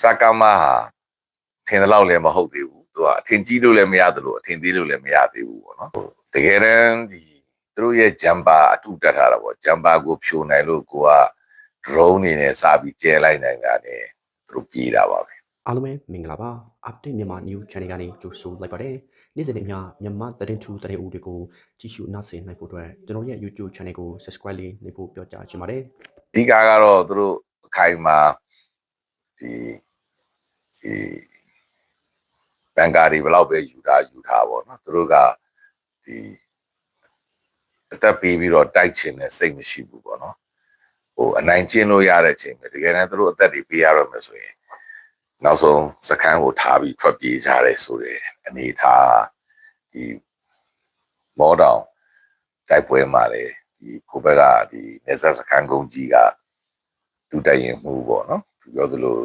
စကမဟာထင်တယ်လို့လည်းမဟုတ်သေးဘူးသူကအထင်ကြီးလို့လည်းမရသလိုအထင်သေးလို့လည်းမရသေးဘူးပေါ့နော်တကယ်တမ်းဒီသူတို့ရဲ့ဂျမ်ပါအထုတက်ထားတာပေါ့ဂျမ်ပါကိုဖြိုနိုင်လို့ကိုက drone နေနဲ့စပြီးကျဲလိုက်နိုင်တာနဲ့သူတို့ပြေးတာပါပဲအားလုံးပဲမင်္ဂလာပါ update မြန်မာ new channel ကနေကြိုဆိုလိုက်ပါတယ်နေ့စဉ်နဲ့မျှမြန်မာသတင်းထူးသတင်းဦးတွေကိုကြည့်ရှုနားဆင်နိုင်ဖို့အတွက်ကျွန်တော်ရဲ့ YouTube channel ကို subscribe လေးလုပ်ဖို့ပြောကြားချင်ပါတယ်အဓိကကတော့သူတို့အခိုင်အမာဒီ ဒီဘန်ကာတွေဘယ်လောက်ပဲယူထားယူထားပေါ့နော်သူတို့ကဒီအသက်ပေးပြီးတော့တိုက်ချင်တဲ့စိတ်မရှိဘူးပေါ့နော်ဟိုအနိုင်ကျင့်လို့ရတဲ့ချိန်ပဲတကယ်တမ်းသူတို့အသက်တွေပေးရတော့မယ်ဆိုရင်နောက်ဆုံးစကန်းကိုထားပြီးထွက်ပြေးကြတယ်ဆိုတဲ့အနေထားဒီမောတောင်တိုက်ပွဲမှာလေဒီကိုဘက်ကဒီနေဆက်စကန်းကုန်းကြီးကဒူတိုက်ရင်မှုပေါ့နော်သူပြောသလို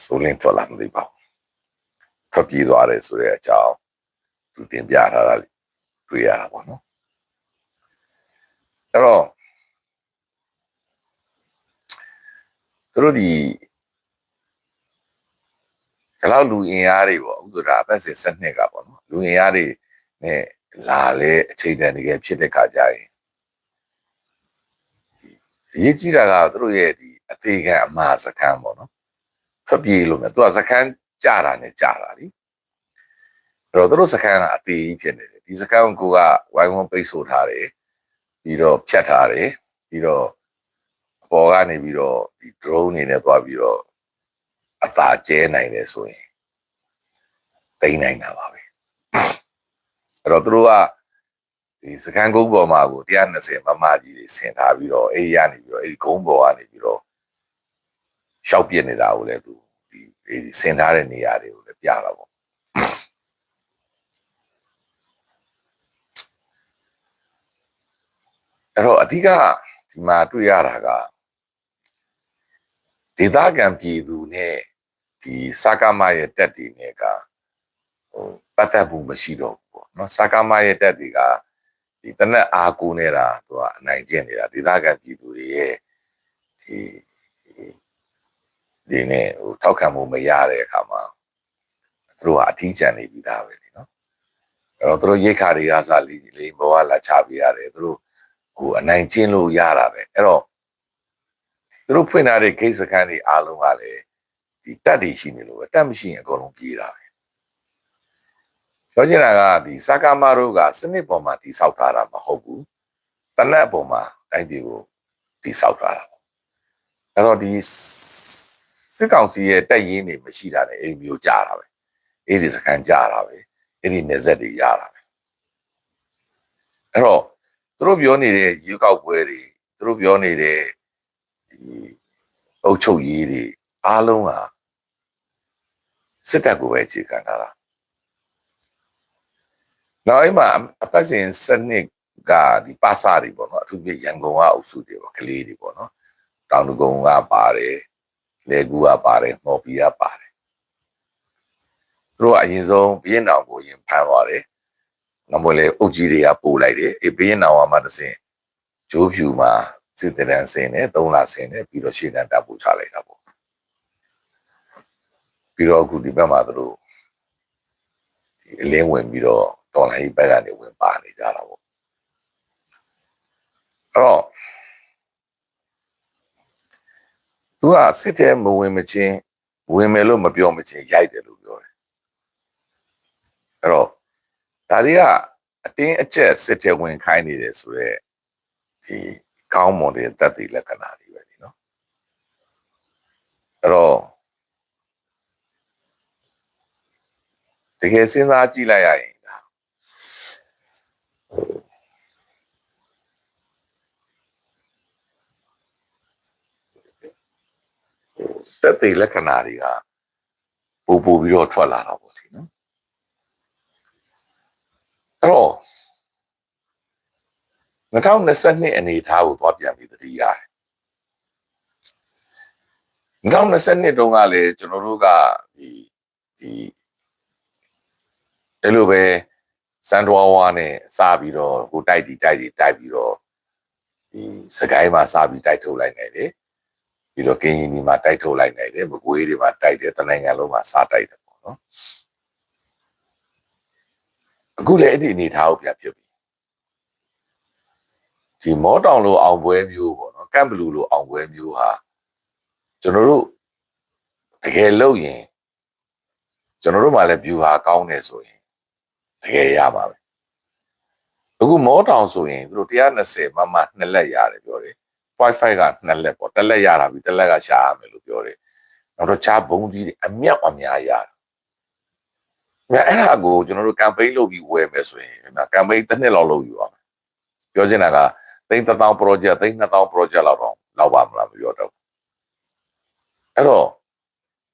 ဆိုလင်းထွက်လာမသိပါဘူးထွက်ပြေးသွားတယ်ဆိုတဲ့အကြောင်းသူတင်ပြထားတာတွေ့ရတာပေါ့နော်အဲ့တော့သူတို့ဒီဒီလောက်လူအင်အားတွေပေါ့ဥဆိုတာအပတ်စဉ်စနစ်ကပေါ့နော်လူအင်အားတွေနဲ့လာလေအချိန်တန်တကယ်ဖြစ်တဲ့ခါကြရင်အရေးကြီးတာကသူတို့ရဲ့ဒီအသေးခံအမှားစကန်းပေါ့နော် ထွက်ပြေးလို့မယ်သူကစကန်းကြတာနဲ့ကြတာလीအဲ့တော့သူတို့စကန်းကအသေးကြီးဖြစ်နေတယ်ဒီစကန်းကိုကဝိုင်းဝန်းပိတ်ဆို့ထားတယ်ပြီးတော့ဖြတ်ထားတယ်ပြီးတော့အပေါ်ကနေပြီးတော့ဒီ drone နေနဲ့သွားပြီးတော့အသာကျဲနိုင်တယ်ဆိုရင်တိမ့်နိုင်တာပါပဲအဲ့တော့သူတို့ကဒီစကန်ကုန်းပေါ်မှာကို120မမကြီးတွေဆင်ထားပြီးတော့အဲ့ဒီကနေပြီးတော့အဲ့ဒီကုန်းပေါ်ကနေပြီးတော့ ရှောက်ပြစ်နေတာကိုလည်းသူဒီဒီဆင်ထားတဲ့နေရာတွေကိုလည်းပြတာပေါ့အဲ့တော့အဓိကဒီမှာတွေ့ရတာကဒေသခံပြည်သူနဲ့ဒီစကားမရဲ့တက်တွေနဲ့ကဟိုပတ်သက်မှုမရှိတော့ဘူးပေါ့နော်စကားမရဲ့တက်တွေကဒီတနက်အားကိုနေတာသူကအနိုင်ကျင့်နေတာဒေသခံပြည်သူတွေရဲ့ဒီ ဒီနဲ့ဟိုထောက်ခံမှုမရတဲ့အခါမှာသူတို့ကအထီးကျန်နေပြီးသားပဲလीနော်အဲ့တော့သူတို့ရိတ်ခါတွေကစားလီလေးဘဝလာချပေးရတယ်သူတို့ဟိုအနိုင်ကျင့်လို့ရတာပဲအဲ့တော့သူတို့ဖွင့်ထားတဲ့ဂိတ်စခန်းတွေအားလုံးကလည်းဒီတက်တွေရှိနေလို့ပဲတက်မရှိရင်အကုန်လုံးပြေးတာပဲပြောချင်တာကဒီစကားမတို့ကစနစ်ပေါ်မှာတိဆောက်ထားတာမဟုတ်ဘူးတနက်ပေါ်မှာတိုင်းပြည်ကိုတိဆောက်ထားတာပေါ့အဲ့တော့ဒီစ စ်ကောင်စီရဲ့တက်ရင်းတွေမရှိတာနဲ့အဲ့ဒီမျိုးကြာတာပဲအဲ့ဒီစခန်းကြာတာပဲအဲ့ဒီနေဆက်တွေရတာပဲအဲ့တော့သူတို့ပြောနေတဲ့ရေကောက်ပွဲတွေသူတို့ပြောနေတဲ့ဒီအုပ်ချုပ်ရေးတွေအားလုံးဟာစစ်တပ်ကိုပဲအခြေခံထားတာနောက်အဲ့မှာအပတ်စဉ်စနစ်ကဒီပါစာတွေပေါ့နော်အထူးဖြင့်ရန်ကုန်ကအုပ်စုတွေပေါ့ကလေးတွေပေါ့နော်တောင်တကုံကပါတယ် လေကူကပါတယ်မော်ပီကပါတယ်သူတို့ကအရင်ဆုံးဘင်းတောင်ကိုရင်ဖမ်းသွားတယ်နောက်မလဲအုတ်ကြီးတွေကပို့လိုက်တယ်အေးဘင်းတောင်ကမှတစ်စင်ဂျိုးဖြူမှာစစ်တရန်ဆင်းတယ်၃လဆင်းတယ်ပြီးတော့ရှေ့တန်းတပ်ပို့ချလိုက်တာပေါ့ပြီးတော့အခုဒီဘက်မှာသူတို့ဒီအလင်းဝင်ပြီးတော့ဒေါ်လာကြီးဘက်ကနေဝင်ပါနေကြတာပေါ့အဲ့တော့ သူကစစ်တဲ့မဝင်မချင်းဝင်မယ်လို့မပြောမချင်းရိုက်တယ်လို့ပြောတယ်အဲ့တော့ဒါတွေကအတင်းအကျက်စစ်တဲ့ဝင်ခိုင်းနေတယ်ဆိုတော့ဒီကောင်းမွန်တဲ့သက်သေလက္ခဏာတွေပဲဒီနော်အဲ့တော့တကယ်စဉ်းစားကြည့်လိုက်ရရင်ဒါ သက်သေလက္ခဏာတွေကပို့ပို့ပြီးတော့ထွက်လာတာပေါ့ဒီနော်အဲ့တော့2022အနေအထားကိုသွားပြန်ပြီးသတိရတယ်2022တုန်းကလည်းကျွန်တော်တို့ကဒီဒီအဲ့လိုပဲစန်ဒဝါဝါနဲ့စပြီးတော့ဟိုတိုက်တီတိုက်တီတိုက်ပြီးတော့ဒီစကိုင်းမှာစပြီးတိုက်ထုတ်လိုက်နိုင်တယ် ပြီးတော့ကင်းရင်ဒီမှာတိုက်ထုတ်လိုက်နိုင်တယ်မကွေးတွေမှာတိုက်တယ်တနိုင်ငံလုံးမှာစားတိုက်တယ်ပေါ့နော်အခုလည်းအဲ့ဒီအနေထားကိုပြန်ဖြစ်ပြီဒီမောတောင်လိုအောင်ပွဲမျိုးပေါ့နော်ကမ်ဘလူလိုအောင်ပွဲမျိုးဟာကျွန်တော်တို့တကယ်လို့ရင်ကျွန်တော်တို့မှလည်း view ဟာကောင်းတယ်ဆိုရင်တကယ်ရပါပဲအခုမောတောင်ဆိုရင်သူတို့120မမနှစ်လက်ရတယ်ပြောတယ် Wi-Fi ကနှစ်လက်ပေါ့တစ်လက်ရတာပြီးတစ်လက်ကရှာရမယ်လို့ပြောတယ်နောက်တော့ချားဘုံကြီးတွေအမြောက်အများရတယ်။အဲ့ဒါကိုကျွန်တော်တို့ campaign လုပ်ပြီးဝယ်မယ်ဆိုရင်နော် campaign တစ်နှစ်လောက်လုပ်ယူရမယ်။ပြောချင်တာကသိန်း1000 project သိန်း2000 project လောက်တော့လောက်ပါမလားမပြောတော့ဘူး။အဲ့တော့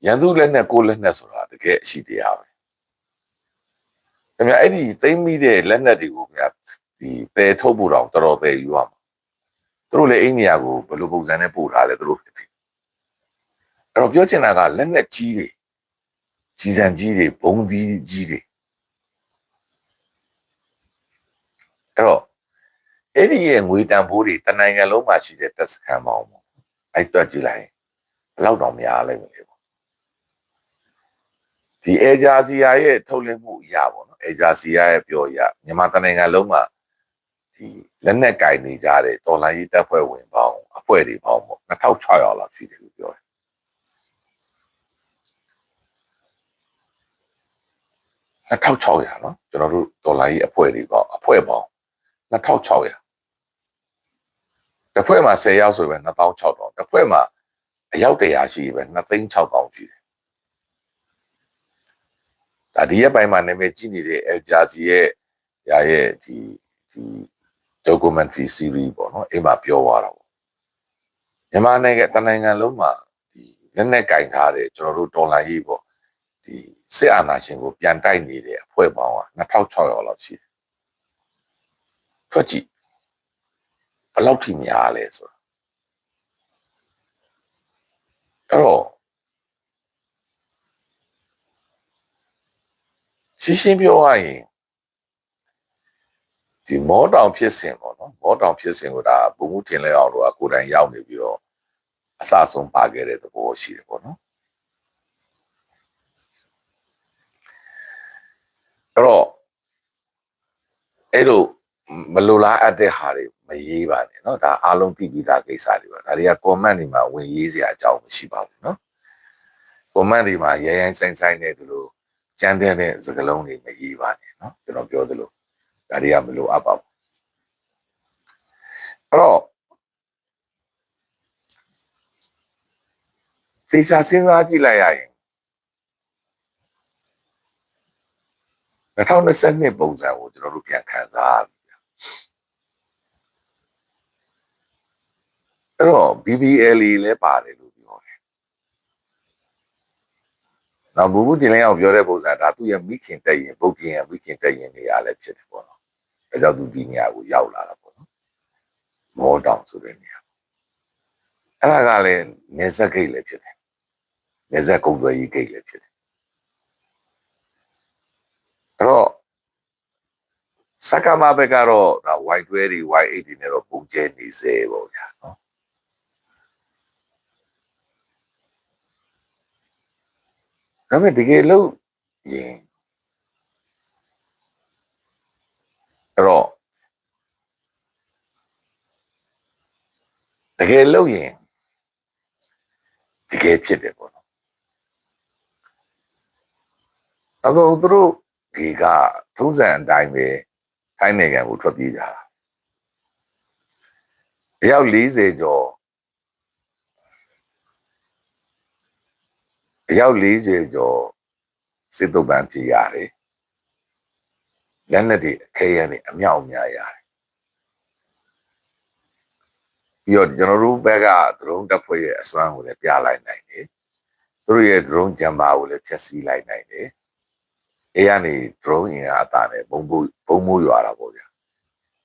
ရန်သူလက်နဲ့ကိုယ်လက်နဲ့ဆိုတာတကယ်အရှိတရားပဲ။ခင်ဗျအဲ့ဒီသိမ်းမိတဲ့လက်နဲ့တွေကိုခင်ဗျဒီပယ်ထုတ်ဖို့တော့တော်တော်ပယ်ယူရမှာ။ သူတို့လည်းအိန္ဒိယကိုဘယ်လိုပုံစံနဲ့ပို့ထားလဲသူတို့သိအဲ့တော့ပြောချင်တာကလက်နဲ့ကြီးတွေကြီးစံကြီးတွေဘုံဒီကြီးတွေအဲ့တော့အဲ့ဒီရဲ့ငွေတန်ဖိုးတွေတနိုင်ငံလုံးမှာရှိတဲ့တက်စကန်ပေါင်းပေါ့အဲ့တွက်ကြည့်လိုက်ရင်ဘယ်လောက်တောင်များလိုက်မလဲပေါ့ဒီအေဂျာစီယာရဲ့ထုတ်လင်းမှုအရာပေါ့နော်အေဂျာစီယာရဲ့ပြောအရမြန်မာတနိုင်ငံလုံးမှာ ဒီလက်နက်ကင်နေကြတဲ့တော်လိုင်းရေးတပ်ဖွဲ့ဝင်ပေါင်းအဖွဲ့တွေပေါင်းပေါ့2600လောက်ရှိတယ်လို့ပြောတယ်2600နော်ကျွန်တော်တို့ဒေါ်လာကြီးအဖွဲ့တွေပေါ့အဖွဲ့ပေါင်း2600တစ်ဖွဲ့မှာ10ရောက်ဆိုပဲ2600တစ်ဖွဲ့မှာအယောက်100ရှိပဲ26000ရှိတယ်ဒါဒီရဲ့ပိုင်းမှာနာမည်ကြီးနေတဲ့ El Jazeera ရဲ့ဒီဒီ documentary series ပေါ့နော်အိမ်မှာပြောသွားတာပေါ့မြန်မာနိုင်ငံတနိုင်ငံလုံးမှာဒီလက်နဲ့ကင်ထားတဲ့ကျွန်တော်တို့ဒေါ်လာကြီးပေါ့ဒီစစ်အာဏာရှင်ကိုပြန်တိုက်နေတဲ့အဖွဲ့ပေါင်းက2600လောက်ရှိတယ်။ထွက်ကြည့်ဘယ်လောက်ထိများလဲဆိုတာအဲ့တော့ရှင်းရှင်းပြောရရင် ဒီမောတောင်ဖြစ်စဉ်ပေါ့နော်မောတောင်ဖြစ်စဉ်ကိုဒါဘုံမှုထင်လဲအောင်လို့ကိုယ်တိုင်ရောက်နေပြီးတော့အစဆုံးပါခဲ့တဲ့သဘောရှိတယ်ပေါ့နော်အဲ့တော့အဲ့လိုမလိုလားအပ်တဲ့ဟာတွေမရေးပါနဲ့เนาะဒါအားလုံးသိပြီးသားကိစ္စတွေပါဒါတွေက comment တွေမှာဝင်ရေးစရာအကြောင်းမရှိပါဘူးเนาะ comment တွေမှာရဲရဲဆိုင်ဆိုင်နဲ့ဒီလိုကြမ်းတဲ့တဲ့စကားလုံးတွေမရေးပါနဲ့เนาะကျွန်တော်ပြောသလို ဒါတွေကမလိုအပ်ပါဘူးအဲ့တော့သေချာစဉ်းစားကြည့်လိုက်ရရင်2022ပုံစံကိုကျွန်တော်တို့ပြန်ခံစားရပြီအဲ့တော့ BBL လည်းပါတယ်လို့ပြောတယ်။နောက်ဘူဘူးတင်လိုက်အောင်ပြောတဲ့ပုံစံဒါသူ့ရဲ့မိခင်တက်ရင်ပုတ်ပြင်ရဲ့မိခင်တက်ရင်နေရာလည်းဖြစ်တယ်ပေါ့နော်။ ဒါကြောင့်သူဒီနေရာကိုရောက်လာတာပေါ့နော်။မောတောင်ဆိုတဲ့နေရာ။အဲ့ဒါကလည်းနေဆက်ဂိတ်လည်းဖြစ်တယ်။နေဆက်ကုန်းသွယ်ရေးဂိတ်လည်းဖြစ်တယ်။အဲ့တော့စကမဘက်ကတော့ဒါ Y12 တွေ Y8 တွေနဲ့တော့ပုံကျဲနေစေပေါ့ဗျာနော်ဒါပေမဲ့တကယ်လို့ရင် အဲ့တော့တကယ်လို့ရင်တကယ်ဖြစ်တယ်ပေါ့နော်အခုသူတို့ဒီကထုံးစံအတိုင်းပဲထိုင်းနိုင်ငံကိုထွက်ပြေးကြတာအယောက်40ကျော်အယောက်40ကျော်စစ်တုပ်ပန်းပြေးရတယ် လက်နက်တွေအခဲရနေအမြောက်အများရတယ်ပြီးတော့ကျွန်တော်တို့ဘက်ကဒရုန်းတပ်ဖွဲ့ရဲ့အစွမ်းကိုလည်းပြလိုက်နိုင်တယ်သူတို့ရဲ့ဒရုန်းဂျမ်ဘာကိုလည်းဖျက်ဆီးလိုက်နိုင်တယ်အဲကနေ drone အင်အားတာနဲ့ဘုံဘုံဘုံမိုးရွာတာပေါ့ဗျာ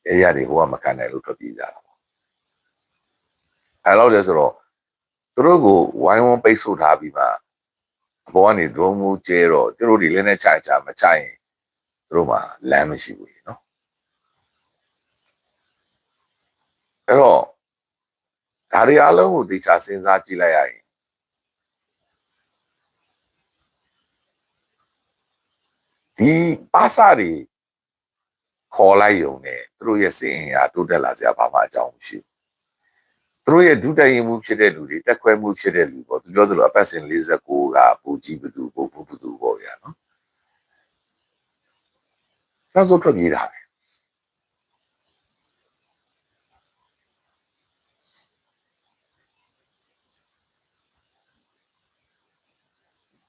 အဲရတွေဟိုကမခံနိုင်လို့ထွက်ပြေးကြတာပေါ့အဲလောက်လဲဆိုတော့သူတို့ကိုဝိုင်းဝန်းပိတ်ဆို့ထားပြီးမှအပေါ်ကနေ drone မိုးကျဲတော့သူတို့တွေလည်းနဲ့ချချမချရင်သူ တို့မှလမ်းမရှိဘူးလေနော်အဲ့တော့ဒါတွေအလုံးကိုတေချာစဉ်းစားကြည့်လိုက်ရရင်ဒီပါစာတွေခေါ်လိုက်ယုံနဲ့သူတို့ရဲ့စင်ရင်အားတိုးတက်လာစရာဘာမှအကြောင်းမရှိဘူးသူတို့ရဲ့ဒုတက်ရင်မှုဖြစ်တဲ့လူတွေတက်ခွဲမှုဖြစ်တဲ့လူပေါ့သူပြောသလိုအပတ်စဉ်49ကပူကြီးဘသူပူဘဘသူပေါ့ဗျာနော် နောက်ဆုံးထွက်ပြေးတာပဲ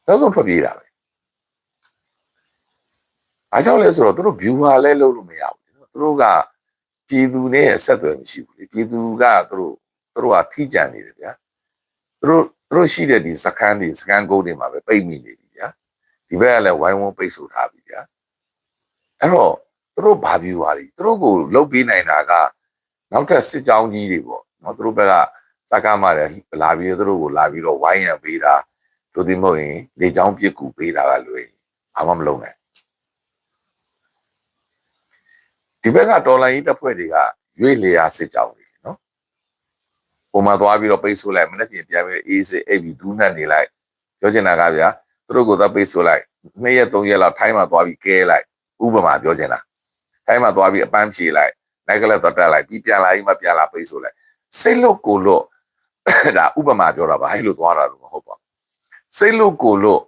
နောက်ဆုံးထွက်ပြေးတာပဲအားကြောင့်လဲဆိုတော့သူတို့ viewer လဲလုပ်လို့မရဘူးနော်သူတို့ကပြည်သူနဲ့အဆက်အသွယ်မရှိဘူးလေပြည်သူကသူတို့သူတို့ကထိကြံနေတယ်ဗျာသူတို့သူတို့ရှိတဲ့ဒီစကန်တွေစကန်ကုန်းတွေမှာပဲပိတ်မိနေပြီဗျာဒီဘက်ကလည်းဝိုင်းဝန်းပိတ်ဆို့ထားပြီဗျာ အဲ့တော့သူတို့ဘာ viewer တွေသူတို့ကိုလုတ်ပေးနိုင်တာကနောက်ထပ်စစ်ကြောင်းကြီးတွေပေါ့နော်သူတို့ဘက်ကစကားမှလည်းလာပြီးသူတို့ကိုလာပြီးတော့ဝိုင်းရံပေးတာတို့ဒီမဟုတ်ရင်လေချောင်းပြစ်ကူပေးတာကလွယ်ဘာမှမလုပ်နိုင်ဒီဘက်ကတော်လိုင်းကြီးတပ်ဖွဲ့တွေကရွေ့လျာစစ်ကြောင်းတွေနော်ပုံမှန်သွားပြီးတော့ပိတ်ဆို့လိုက်မနေ့ပြင်ပြန်ပြီးအေးစစ်အိပ်ပြီးဒူးနှက်နေလိုက်ပြောချင်တာကဗျာသူတို့ကိုသာပိတ်ဆို့လိုက်နှစ်ရက်သုံးရက်လောက်ထိုင်းမှာသွားပြီးကဲလိုက် ဥပမာပြောချင်တာထိုင်းမှာသွားပြီးအပန်းဖြေလိုက်လိုက်ကလေးတော့တက်လိုက်ပြီးပြန်လာရင်မှပြန်လာပိတ်ဆို့လိုက်စိတ်လို့ကိုလို့ဒါဥပမာပြောတာပါအဲ့လိုသွားတာလို့မဟုတ်ပါဘူးစိတ်လို့ကိုလို့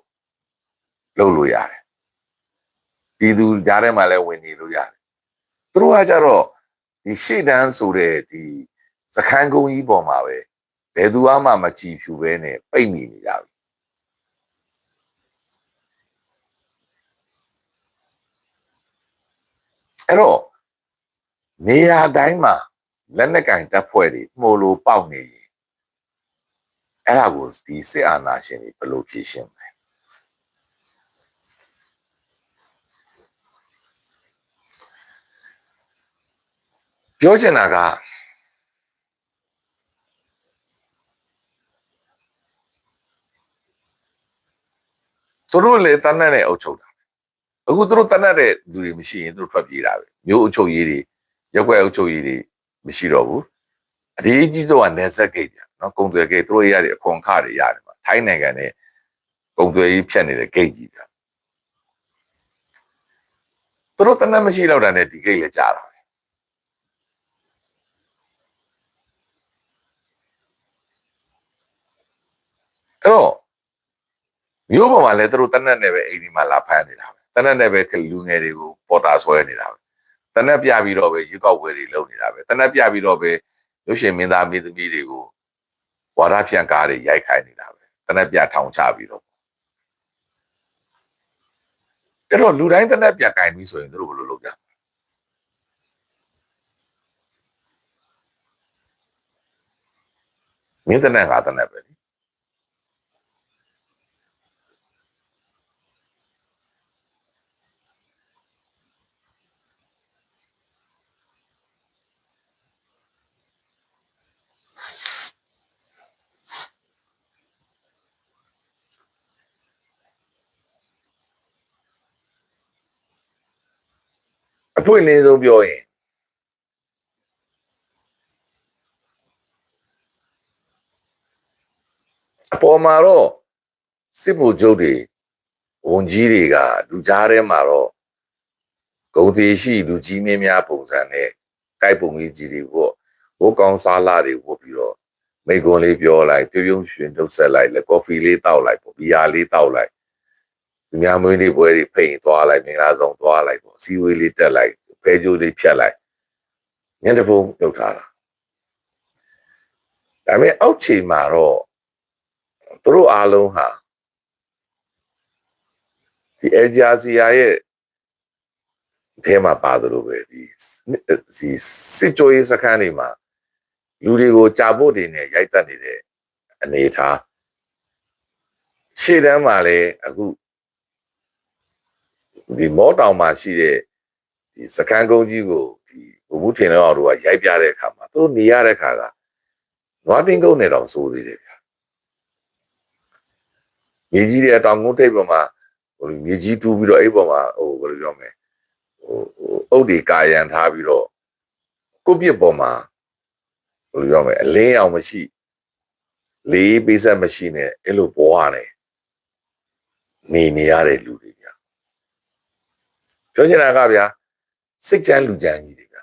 လုပ်လို့ရတယ်ပြည်သူကြားထဲမှာလည်းဝင်နေလို့ရတယ်သူတို့ကကြတော့ဒီရှေ့တန်းဆိုတဲ့ဒီစခန်းကုန်းကြီးပေါ်မှာပဲဘယ်သူမှမကြည်ဖြူပဲနဲ့ပိတ်မိနေကြပြီ အဲ့တော့နေရာတိုင်းမှာလက်နက်ကင်တပ်ဖွဲ့တွေမှုလို့ပေါက်နေရင်အဲ့ဒါကိုဒီစစ်အာဏာရှင်တွေဘယ်လိုဖြေရှင်းမလဲပြောချင်တာကသူတို့လေတန်းနဲ့အုပ်ချုပ်တာ အခုသူတို့တန်းတဲ့လူတွေမရှိရင်သူတို့ထွက်ပြေးတာပဲမျိုးအုပ်ချုပ်ရေးတွေရက်ွက်အုပ်ချုပ်ရေးတွေမရှိတော့ဘူးအရေးကြီးဆုံးကနေဆက်ဂိတ်ပြနော်ကုံသွယ်ဂိတ်သူတို့ရတဲ့အခွန်ခတွေရတယ်ပါထိုင်းနိုင်ငံနဲ့ကုံသွယ်ရေးဖြတ်နေတဲ့ဂိတ်ကြီးပြသူတို့တန်းမရှိတော့တာနဲ့ဒီဂိတ်လည်းကြာတာပဲအဲ့တော့မျိုးပေါ်မှာလည်းသူတို့တနက်နဲ့ပဲအိမ်ဒီမှာလာဖမ်းနေတာပဲ တနက်နဲ့ပဲလူငယ်တွေကိုပေါ်တာဆွဲနေတာပဲတနက်ပြပြီးတော့ပဲရွေးကောက်ပွဲတွေလုပ်နေတာပဲတနက်ပြပြီးတော့ပဲရုပ်ရှင်မင်းသားမင်းသမီးတွေကိုဝါဒဖြန့်ကားတွေရိုက်ခိုင်းနေတာပဲတနက်ပြထောင်ချပြီးတော့အဲ့တော့လူတိုင်းတနက်ပြကင်ပြီးဆိုရင်တို့ဘယ်လိုလုပ်ကြမင်းတနက်ငါတနက်ပဲလေ အပွင့်လင်းဆုံးပြောရင်အပေါ်မှာတော့စစ်ဗိုလ်ချုပ်တွေဝန်ကြီးတွေကလူကြားထဲမှာတော့ဂုံတီရှိလူကြီးမင်းများပုံစံနဲ့တိုက်ပုံကြီးကြီးတွေပေါ့ဘိုးကောင်းစားလာတွေဝတ်ပြီးတော့မိကွန်လေးပြောလိုက်ပြုံးပြုံးရွှင်ထုတ်ဆက်လိုက်လက်ကော်ဖီလေးတောက်လိုက်ပေါ့ဘီယာလေးတောက်လိုက် သူများမွေးနေ့ပွဲတွေဖိတ်သွားလိုက်မင်္ဂလာဆောင်သွားလိုက်ပေါ့စီဝေးလေးတက်လိုက်ဖဲကြိုးလေးဖြတ်လိုက်ညနေဖုံးလုပ်ထားတာဒါပေမဲ့အောက်ခြေမှာတော့သူတို့အားလုံးဟာဒီအဂျာစီယာရဲ့အဲမှာပါသလိုပဲဒီဒီစစ်ကြိုးရေးစခန်းတွေမှာလူတွေကိုကြာဖို့တွေနဲ့ရိုက်တက်နေတဲ့အနေထားရှေ့တန်းမှာလည်းအခု ဒီမောတောင်မှာရှိတဲ့ဒီစကန်းကုန်းကြီးကိုဒီဘုံမှုထင်တော့တို့ကရိုက်ပြတဲ့အခါမှာသူတို့နေရတဲ့အခါကနွားတင်းကုန်းနဲ့တောင်စိုးသေးတယ်ဗျာမြေကြီးတွေတောင်ကုန်းထိပ်ပေါ်မှာဟိုမြေကြီးတူးပြီးတော့အဲ့ပေါ်မှာဟိုဘယ်လိုပြောမလဲဟိုအုတ်ဒီကာယံထားပြီးတော့ကုတ်ပြစ်ပေါ်မှာဟဘယ်လိုပြောမလဲအလင်းအောင်မရှိလေးပေးဆက်မရှိနဲ့အဲ့လိုဘဝနဲ့နေနေရတဲ့လူတွေဗျာ ပြောချင်တာကဗျာစိတ်ချမ်းလူချမ်းကြီးတွေဗျာ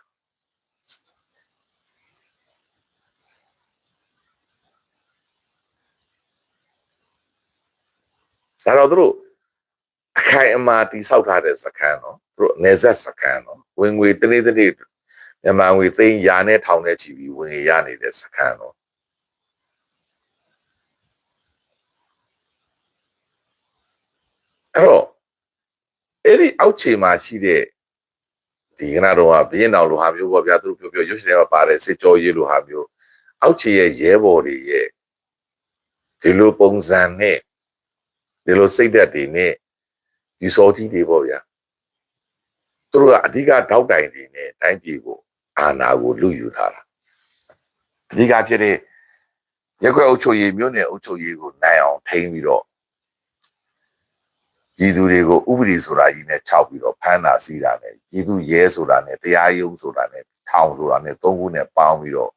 ဒါတော့သူတို့အခိုင်အမာတိဆောက်ထားတဲ့စခန်းနော်သူတို့နေဆက်စခန်းနော်ဝင်ငွေတနေ့တနေ့မြန်မာငွေသိန်းရာနဲ့ထောင်နဲ့ချီပြီးဝင်ရနေတဲ့စခန်းနော်အဲ့တော့ အဲ့ဒီအောက်ခြေမှာရှိတဲ့ဒီကနတော့ကဘင်းတော်လိုဟာမျိုးပေါ့ဗျာသူတို့ပြောပြောရွှေထဲမှာပါတယ်စစ်ကြောရေးလိုဟာမျိုးအောက်ခြေရဲ့ရဲဘော်တွေရဲ့ဒီလိုပုံစံနဲ့ဒီလိုစိတ်ဓာတ်တွေနဲ့ယူစောတိတွေပေါ့ဗျာသူတို့ကအဓိကထောက်တိုင်တွေနဲ့တိုင်းပြည်ကိုအာဏာကိုလူယူထားတာအဓိကဖြစ်တဲ့ရက်ွက်အုပ်ချုပ်ရေးမြို့နယ်အုပ်ချုပ်ရေးကိုနိုင်အောင်ထိန်းပြီးတော့ ပြည်သူတွေကိုဥပဒေဆိုတာကြီးနဲ့ခြောက်ပြီးတော့ဖမ်းတာစီးတာနဲ့ပြည်သူရဲဆိုတာနဲ့တရားရုံးဆိုတာနဲ့ထောင်ဆိုတာနဲ့သုံးခုနဲ့ပေါင်းပြီးတော့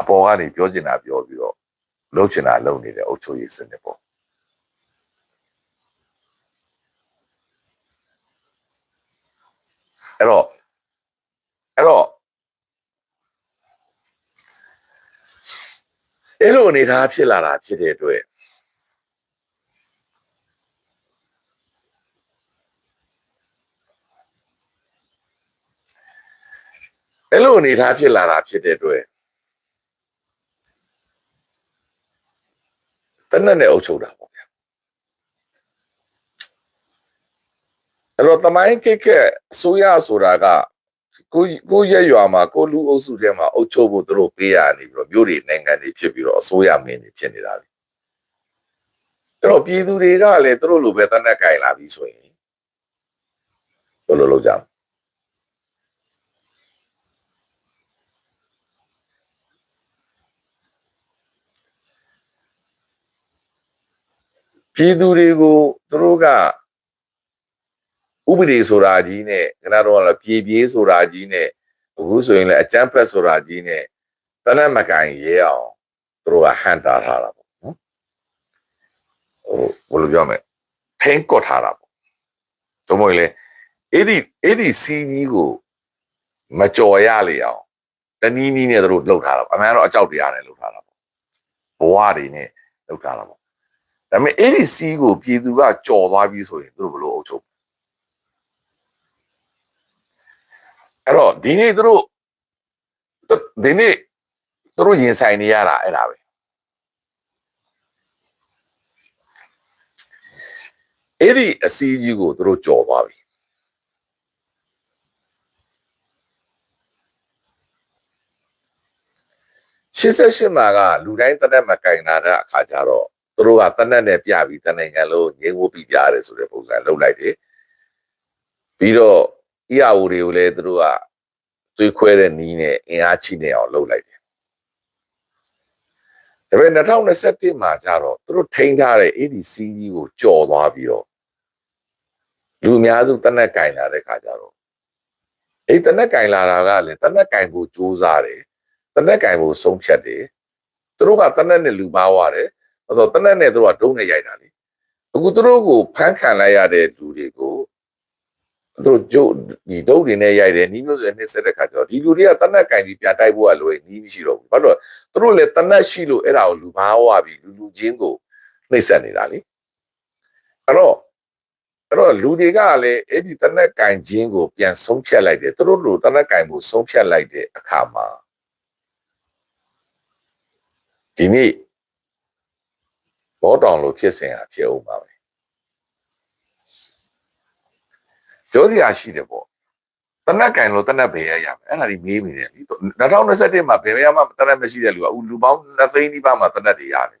အပေါ်ကနေပြောချင်တာပြောပြီးတော့လှုပ်ချင်တာလုပ်နေတဲ့အုပ်ချုပ်ရေးစနစ်ပေါ့အဲ့တော့အဲ့တော့အဲ့လိုအနေထားဖြစ်လာတာဖြစ်တဲ့အတွက် အဲ့လိုအနေထားဖြစ်လာတာဖြစ်တဲ့အတွက်တနက်နဲ့အုပ်ချုပ်တာပေါ့ဗျာအဲ့တော့တမိုင်းကိကအစိုးရဆိုတာကကိုကိုရက်ရွာမှာကိုလူအုပ်စုထဲမှာအုပ်ချုပ်ဖို့သူတို့ပေးရနေပြီးတော့မြို့တွေနိုင်ငံတွေဖြစ်ပြီးတော့အစိုးရမင်းတွေဖြစ်နေတာလေအဲ့တော့ပြည်သူတွေကလည်းသူတို့လိုပဲတနက်ကင်လာပြီဆိုရင်ဘယ်လိုလုပ်ကြမလဲ ပြည်သူတွေကိုသူတို့ကဥပဒေဆိုတာကြီးနဲ့ခဏတော့လည်းပြေပြေးဆိုတာကြီးနဲ့အခုဆိုရင်လည်းအကြမ်းဖက်ဆိုတာကြီးနဲ့တနက်မကင်ရဲအောင်သူတို့ကဟန်တာထားတာပေါ့နော်ဟိုဘယ်လိုပြောမလဲထိန်းကွက်ထားတာပေါ့သို့မဟုတ်လေအဲ့ဒီအဲ့ဒီစီးကြီးကိုမကြော်ရလေအောင်တနည်းနည်းနဲ့သူတို့လှုပ်ထားတာပေါ့အမှန်တော့အကြောက်တရားနဲ့လှုပ်ထားတာပေါ့ဘဝတွေနဲ့လှုပ်ထားတာပေါ့ ဒါပေမဲ့အဲ့ဒီစီးကိုပြည်သူကကြော်သွားပြီဆိုရင်သူတို့ဘယ်လိုအုပ်ချုပ်အဲ့တော့ဒီနေ့သူတို့ဒီနေ့သူတို့ရင်ဆိုင်နေရတာအဲ့ဒါပဲအဲ့ဒီအစီအကြီးကိုသူတို့ကြော်သွားပြီ88မှာကလူတိုင်းတနက်မကင်လာတဲ့အခါကျတော့ သူတို့ကတနက်နဲ့ပြပြီးတနိုင်ငံလုံးငြိမ်းဝပြီးပြရတယ်ဆိုတဲ့ပုံစံလုပ်လိုက်တယ်ပြီးတော့ EAO တွေကိုလည်းသူတို့ကသွေးခွဲတဲ့နီးနဲ့အင်အားချိနေအောင်လုပ်လိုက်တယ်ဒါပေမဲ့2021မှာကျတော့သူတို့ထိန်းထားတဲ့ ADC ကြီးကိုကြော်သွားပြီးတော့လူအများစုတနက်ကင်လာတဲ့ခါကျတော့အဲ့တနက်ကင်လာတာကလည်းတနက်ကင်ကိုစူးစားတယ်တနက်ကင်ကိုဆုံးဖြတ်တယ်သူတို့ကတနက်နဲ့လူပါသွားတယ် အဲ့တော့တနက်နဲ့သူတို့ကဒုံးနဲ့ရိုက်တာလေအခုသူတို့ကိုဖမ်းခံလိုက်ရတဲ့လူတွေကိုသူတို့ကျုပ်ဒီဒုတ်တွေနဲ့ရိုက်တယ်နီးမျိုးဆိုနှိမ့်ဆက်တဲ့ခါကျတော့ဒီလူတွေကတနက်ကင်ပြီးပြန်တိုက်ဖို့ကလွယ်နီးမရှိတော့ဘူးဘာလို့သူတို့လည်းတနက်ရှိလို့အဲ့ဒါကိုလူဘာဝပြီးလူလူချင်းကိုနှိမ့်ဆက်နေတာလေအဲ့တော့အဲ့တော့လူတွေကလည်းအဲ့ဒီတနက်ကင်ချင်းကိုပြန်ဆုံးဖြတ်လိုက်တယ်သူတို့လိုတနက်ကင်ကိုဆုံးဖြတ်လိုက်တဲ့အခါမှာဒီနေ့ ဘောတောင်လိုဖြစ်စဉ်ဟာဖြစ်အောင်ပါပဲပြောစရာရှိတယ်ပေါ့တနက်ကင်လို့တနက်ဘယ်ရရမယ်အဲ့ဒါဒီမေးမိတယ်လ ी2021 မှာဘယ်ရမှတနက်မရှိတဲ့လူကအခုလူပေါင်း2သိန်းနီးပါးမှာတနက်တွေရတယ်